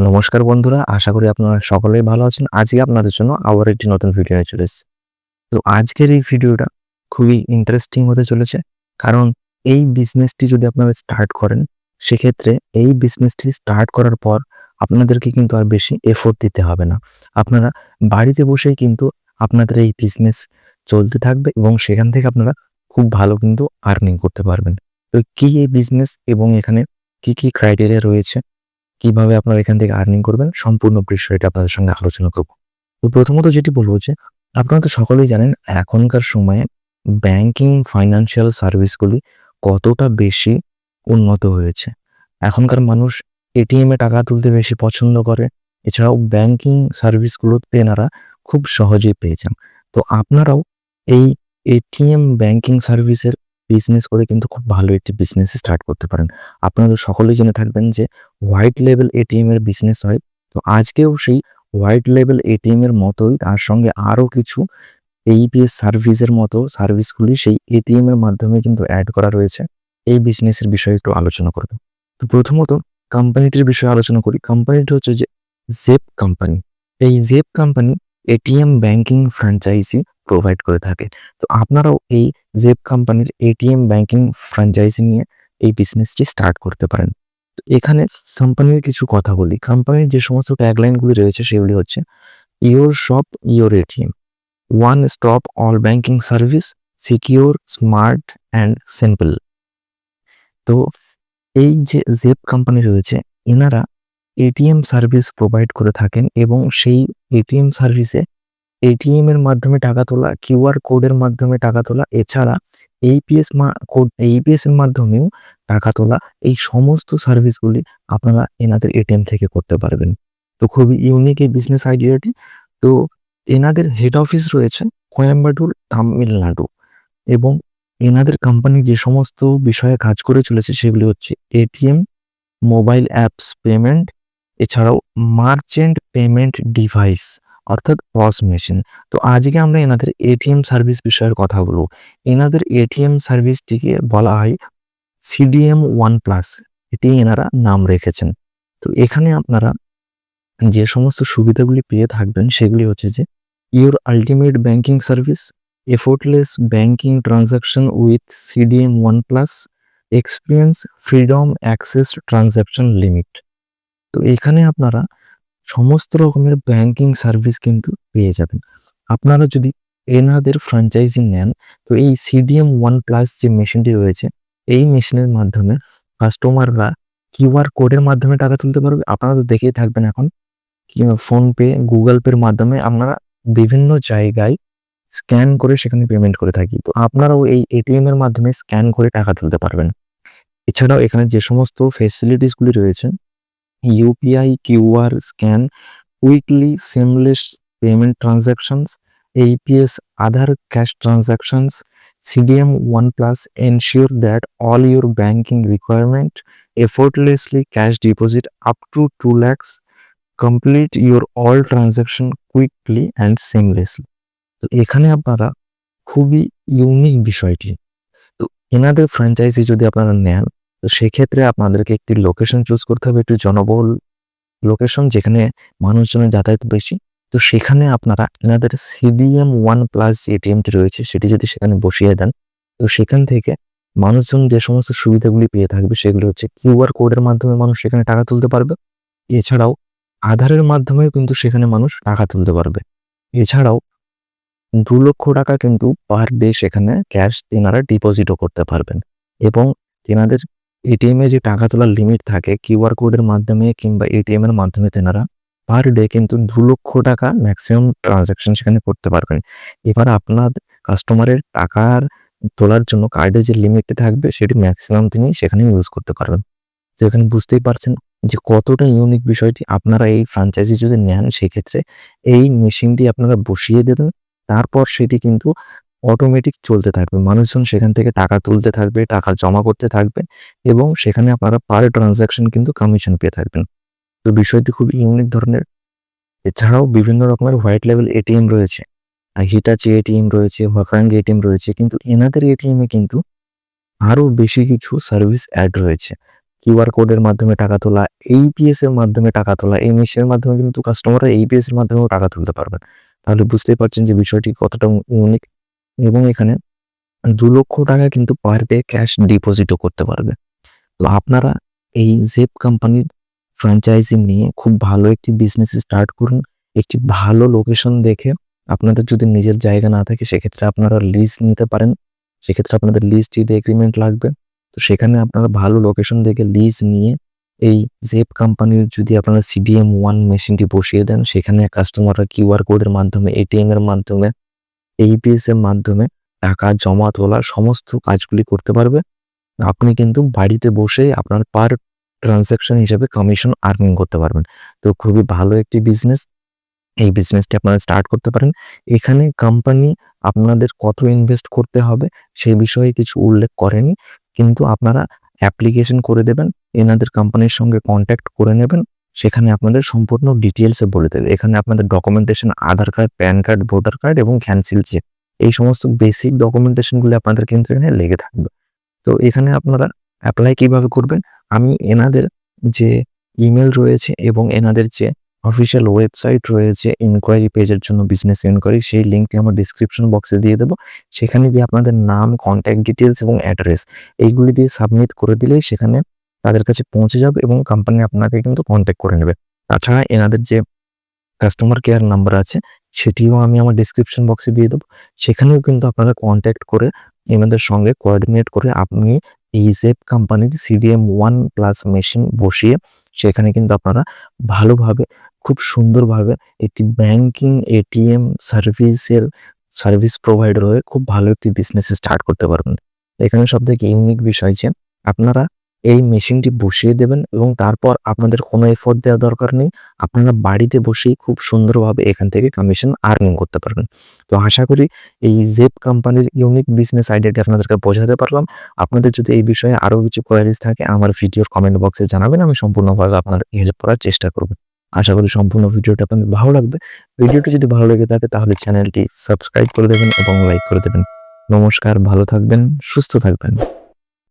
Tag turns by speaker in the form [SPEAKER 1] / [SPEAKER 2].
[SPEAKER 1] নমস্কার বন্ধুরা, আশা করি আপনারা সকলেই ভালো আছেন। আজকে আপনাদের জন্য আবার একটি নতুন ভিডিও নিয়ে চলে এসেছি। তো আজকের এই ভিডিওটা খুবই ইন্টারেস্টিং হতে চলেছে। কারণ এই বিজনেসটি যদি আপনারা স্টার্ট করেন, সেক্ষেত্রে এই বিজনেসটি স্টার্ট করার পর আপনাদেরকে কিন্তু আর বেশি এফোর্ট দিতে হবে না। আপনারা বাড়িতে বসেই কিন্তু আপনাদের এই বিজনেস চলতে থাকবে এবং সেখান থেকে আপনারা খুব ভালো কিন্তু আর্নিং করতে পারবেন। তো কি এই বিজনেস এবং এখানে কি কি ক্রাইটেরিয়া রয়েছে কীভাবে আপনারা এখান থেকে আর্নিং করবেন, সম্পূর্ণ বিষয়টা আপনাদের সঙ্গে আলোচনা করব। তো প্রথমত যেটি বলব যে, আপনারা তো সকলেই জানেন, এখনকার সময়ে ব্যাংকিং ফাইন্যান্সিয়াল সার্ভিসগুলি কতটা বেশি উন্নত হয়েছে। এখনকার মানুষ এটিএম এ টাকা তুলতে বেশি পছন্দ করে, এছাড়াও ব্যাংকিং সার্ভিসগুলোতে এনারা খুব সহজেই পেয়ে যান। তো আপনারাও এই এটিএম ব্যাংকিং সার্ভিসের বিজনেস করে কিন্তু খুব ভালো একটি বিজনেস স্টার্ট করতে পারেন। আপনারা সকলেই জেনে থাকবেন যে হোয়াইট লেভেল এটিএম এর বিজনেস হয়। তো আজকেও সেই হোয়াইট লেভেল এটিএম এর মতোই তার সঙ্গে আরও কিছু এইপিএস সার্ভিসের মতো সার্ভিসগুলি সেই এটিএম এর মাধ্যমে কিন্তু অ্যাড করা রয়েছে। এই বিজনেসের বিষয়ে একটু আলোচনা করব। তো প্রথমত কোম্পানিটির বিষয়ে আলোচনা করি। কোম্পানিটি হচ্ছে যে জেপ কোম্পানি এই জেপ company ATM banking franchise provide করে থাকে। তো আপনারাও এই জেপ কোম্পানির এটিএম ব্যাংকিং ফ্র্যাঞ্চাইজি নিয়ে এই বিজনেসটি স্টার্ট করতে পারেন। তো এখানে কোম্পানির কিছু কথা বলি। কোম্পানির যে সমস্ত ট্যাগলাইনগুলি রয়েছে সেগুলি হচ্ছে your shop your ATM. One stop all banking service secure smart and simple তো এই যে জেপ কোম্পানি রয়েছে, এনারা এটিএম সার্ভিস প্রোভাইড করে থাকেন এবং সেই এটিএম সার্ভিসে এটিএম এর মাধ্যমে টাকা তোলা কিউআর কোডের মাধ্যমে টাকা তোলা, এছাড়া এইপিএস কোড এইপিএস এর মাধ্যমেও টাকা তোলা, এই সমস্ত সার্ভিসগুলি আপনারা এনাদের এটিএম থেকে করতে পারবেন। তো খুবই ইউনিক এই বিজনেস আইডিয়াটি তো এনাদের হেড অফিস রয়েছে কোয়েম্বাটুর, তামিলনাড়ু এবং এনাদের কোম্পানি যে সমস্ত বিষয়ে কাজ করে চলেছে সেগুলি হচ্ছে এটিএম মোবাইল অ্যাপস পেমেন্ট এছাড়াও মার্চেন্ট পেমেন্ট ডিভাইস, অর্থাৎ পস মেশিন। তো আজকে আমরা এনাদের এটিএম সার্ভিস বিষয়ের কথা বলব। এনাদের এটিএম সার্ভিসটিকে বলা হয় সিডিএম ওয়ান প্লাস। এটি এনারা নাম রেখেছেন। তো এখানে আপনারা যে সমস্ত সুবিধাগুলি পেয়ে থাকবেন সেগুলি হচ্ছে যে your ultimate banking service, effortless banking transaction with CDM one plus, experience freedom access transaction limit. তো এখানে আপনারা সমস্ত রকমের ব্যাংকিং সার্ভিস কিন্তু পেয়ে যাবেন। আপনারা যদি এনাদের ফ্র্যাঞ্চাইজি নেন, তো এই সিডিএম ওয়ান প্লাস যে মেশিনটি রয়েছে, এই মেশিনের মাধ্যমে কাস্টমাররা কিউআর কোডের মাধ্যমে টাকা তুলতে পারবে। আপনারা তো দেখেই থাকবেন এখন ফোনপে গুগল পের মাধ্যমে আমরা বিভিন্ন জায়গায় স্ক্যান করে সেখানে পেমেন্ট করে থাকি। তো আপনারাও এই এটিএম এর মাধ্যমে স্ক্যান করে টাকা তুলতে পারবেন। এছাড়াও এখানে যে সমস্ত ফেসিলিটিসগুলি রয়েছে UPI QR scan weekly seamless payment transactions AEPS Aadhaar cash transactions CDM one plus ensure that all your banking requirement effortlessly cash deposit up to two lakhs complete your all transaction quickly and seamlessly তো এখানে আপনারা খুবই unique বিষয়টি। তো এনাদের franchise যদি আপনারা নেন তো সেক্ষেত্রে আপনাদেরকে একটি লোকেশন চুজ করতে হবে, একটি জনবহুল লোকেশন যেখানে মানুষজনের যাতায়াত বেশি। তো সেখানে আপনারা এনাদের সিডিএম ওয়ান প্লাস যে এটিএমটি রয়েছে, সেটি যদি সেখানে বসিয়ে দেন, তো সেখান থেকে মানুষজন যে সমস্ত সুবিধাগুলি পেয়ে থাকবে, সেগুলি হচ্ছে কিউআর কোডের মাধ্যমে মানুষ সেখানে টাকা তুলতে পারবে। এছাড়াও আধারের মাধ্যমেও কিন্তু সেখানে মানুষ টাকা তুলতে পারবে। এছাড়াও দু লক্ষ টাকা কিন্তু পার ডে সেখানে ক্যাশ তেনারা ডিপোজিটও করতে পারবেন। এবং তেনাদের এটিএম যে টাকা তোলার লিমিট থাকে কিউআর কোডের মাধ্যমে কিংবা এটিএম এর মাধ্যমে তেনারা পার ডে কিন্তু দু লক্ষ টাকা ম্যাক্সিমাম ট্রানজাকশন সেখানে করতে পারবেন। এবার আপনার কাস্টমারের টাকার তোলার জন্য কার্ডে যে লিমিটটি থাকবে, সেটি ম্যাক্সিমাম তিনি সেখানে ইউজ করতে পারবেন। তো এখানে বুঝতেই পারছেন যে কতটা ইউনিক বিষয়টি আপনারা এই ফ্রাঞ্চাইজি যদি নেন, সেক্ষেত্রে এই মেশিনটি আপনারা বসিয়ে দেবেন। তারপর সেটি কিন্তু অটোমেটিক চলতে থাকবে। মানুষজন সেখান থেকে টাকা তুলতে থাকবে, টাকা জমা করতে থাকবে এবং সেখানে আপনারা পার ট্রানজাকশন কিন্তু কমিশন পেয়ে থাকবেন। তো বিষয়টি খুব ইউনিক ধরনের। এছাড়াও বিভিন্ন রকমের হোয়াইট লেভেল এটিএম রয়েছে। হিটাচি এটিএম রয়েছে হকারাঙ্গ এটিএম রয়েছে, কিন্তু এনাদের এটিএমে কিন্তু আরও বেশি কিছু সার্ভিস অ্যাড রয়েছে। কিউআর কোডের মাধ্যমে টাকা তোলা এইপিএস এর মাধ্যমে টাকা তোলা এই মেশিনের মাধ্যমে কিন্তু কাস্টমাররা এইপিএস এর মাধ্যমেও টাকা তুলতে পারবেন। তাহলে বুঝতেই পারছেন যে বিষয়টি কতটা ইউনিক এবং এখানে দু লক্ষ টাকা কিন্তু পার ডে ক্যাশ ডিপোজিটও করতে পারবে। তো আপনারা এই জেপ কোম্পানির ফ্র্যাঞ্চাইজি নিয়ে খুব ভালো একটি বিজনেস স্টার্ট করুন, একটি ভালো লোকেশন দেখে আপনাদের যদি নিজের জায়গা না থাকে সেক্ষেত্রে আপনারা লিজ নিতে পারেন, সেক্ষেত্রে আপনাদের লিজ ডিড এগ্রিমেন্ট লাগবে। তো সেখানে আপনারা ভালো লোকেশন দেখে লিজ নিয়ে এই জেপ কোম্পানির যদি আপনারা সিডিএম ওয়ান মেশিনটি বসিয়ে দেন, সেখানে কাস্টমাররা কিউআর কোডের মাধ্যমে এটিএম এর মাধ্যমে এইপিএস এর মাধ্যমে টাকা জমা তোলা সমস্ত কাজগুলি করতে পারবে। আপনি কিন্তু বাড়িতে বসে আপনার পার ট্রানজ্যাকশন হিসেবে কমিশন আর্নিং করতে পারবেন। তো খুবই ভালো একটি বিজনেস এই বিজনেসটি আপনারা স্টার্ট করতে পারেন। এখানে কোম্পানি আপনাদের কত ইনভেস্ট করতে হবে সেই বিষয়ে কিছু উল্লেখ করেনি। কিন্তু আপনারা অ্যাপ্লিকেশন করে দেবেন, এনাদের কোম্পানির সঙ্গে কন্ট্যাক্ট করে নেবেন। সেখানে আপনাদের সম্পূর্ণ ডিটেলসে বলে দেবে। এখানে আপনাদের documentation Aadhaar card PAN card voter card এবং ক্যান্সেল চেক এই সমস্ত বেসিক ডকুমেন্টেশনগুলো আপনাদের কিন্তু এখানে লেগে থাকবে। তো এখানে আপনারা অ্যাপ্লাই কীভাবে করবেন? আমি এনাদের যে ইমেল রয়েছে এবং এনাদের যে অফিসিয়াল ওয়েবসাইট রয়েছে ইনকোয়ারি পেজের জন্য বিজনেস ইনকোয়ারি সেই লিঙ্কটি আমার ডিসক্রিপশন বক্সে দিয়ে দেবো। সেখানে দিয়ে আপনাদের নাম কন্ট্যাক্ট ডিটেলস এবং অ্যাড্রেস এইগুলি দিয়ে সাবমিট করে দিলেই সেখানে তাদের কাছে পৌঁছে যাবে এবং কোম্পানি আপনাকে কিন্তু কন্ট্যাক্ট করে নেবে। তাছাড়া এনাদের যে কাস্টমার কেয়ার নাম্বার আছে, সেটিও আমি আমার ডিসক্রিপশন বক্সে দিয়ে দেবো। সেখানেও কিন্তু আপনারা কন্ট্যাক্ট করে এনাদের সঙ্গে কোঅর্ডিনেট করে আপনি এই জেপ কোম্পানির সিডিএম ওয়ান প্লাস মেশিন বসিয়ে সেখানে কিন্তু আপনারা ভালোভাবে, খুব সুন্দরভাবে একটি ব্যাংকিং এটিএম সার্ভিসের সার্ভিস প্রোভাইডার হয়ে খুব ভালো একটি বিজনেস স্টার্ট করতে পারবেন। এখানে সব থেকে ইউনিক বিষয় যে, আপনারা এই মেশিনটি বসিয়ে দেবেন এবং তারপর আপনাদের কোনো এফোর্ট দেওয়া দরকার নেই। আপনারা বাড়িতে বসেই খুব সুন্দরভাবে এখান থেকে কমিশন আর্নিং করতে পারবেন। তো আশা করি এই জেপ কোম্পানির ইউনিক বিজনেস আইডিয়াটি আপনাদেরকে বোঝাতে পারলাম। আপনাদের যদি এই বিষয়ে আরও কিছু কোয়ারিজ থাকে, আমার ভিডিওর কমেন্ট বক্সে জানাবেন, আমি সম্পূর্ণভাবে আপনার হেল্প করার চেষ্টা করব। আশা করি সম্পূর্ণ ভিডিওটা আপনাদের ভালো লাগবে। ভিডিওটি যদি ভালো লেগে থাকে, তাহলে চ্যানেলটি সাবস্ক্রাইব করে দেবেন এবং লাইক করে দেবেন। নমস্কার, ভালো থাকবেন, সুস্থ থাকবেন।